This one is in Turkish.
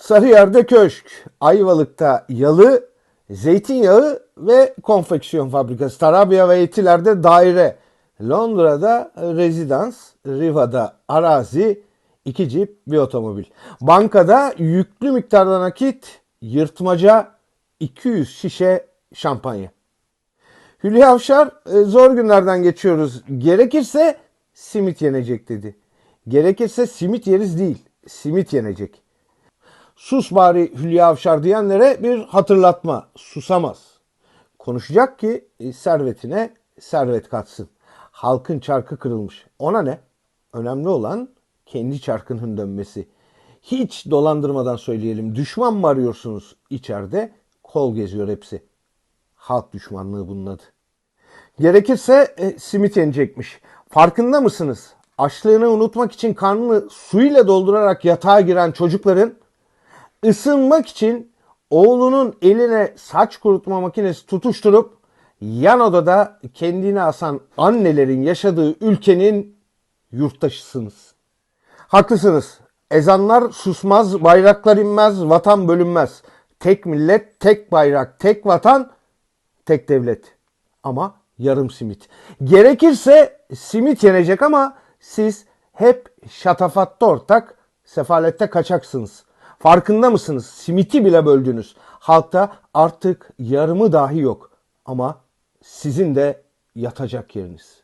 Sarıyer'de köşk, Ayvalık'ta yalı, zeytinyağı ve konfeksiyon fabrikası, Tarabya ve Etiler'de daire, Londra'da rezidans, Riva'da arazi, iki cip, bir otomobil. Bankada yüklü miktarda nakit, yırtmaca, 200 şişe şampanya. Hülya Avşar "E, zor günlerden geçiyoruz. Gerekirse simit yenecek dedi. Gerekirse simit yeriz değil, simit yenecek. Sus bari Hülya Avşar diyenlere bir hatırlatma. Susamaz. Konuşacak ki e, servetine servet katsın. Halkın çarkı kırılmış. Ona ne? Önemli olan kendi çarkının dönmesi. Hiç dolandırmadan söyleyelim. Düşman mı arıyorsunuz? İçeride kol geziyor hepsi. Halk düşmanlığı bunun adı. Gerekirse e, simit yenecekmiş. Farkında mısınız? Açlığını unutmak için karnını suyla doldurarak yatağa giren çocukların ısınmak için oğlunun eline saç kurutma makinesi tutuşturup yan odada kendini asan annelerin yaşadığı ülkenin yurttaşısınız. Haklısınız. Ezanlar susmaz, bayraklar inmez, vatan bölünmez. Tek millet, tek bayrak, tek vatan, tek devlet. Ama yarım simit. Gerekirse simit yenecek ama siz hep şatafatta ortak, sefalette kaçaksınız. Farkında mısınız? Simiti bile böldünüz. Halkta artık yarımı dahi yok. Ama sizin de yatacak yeriniz.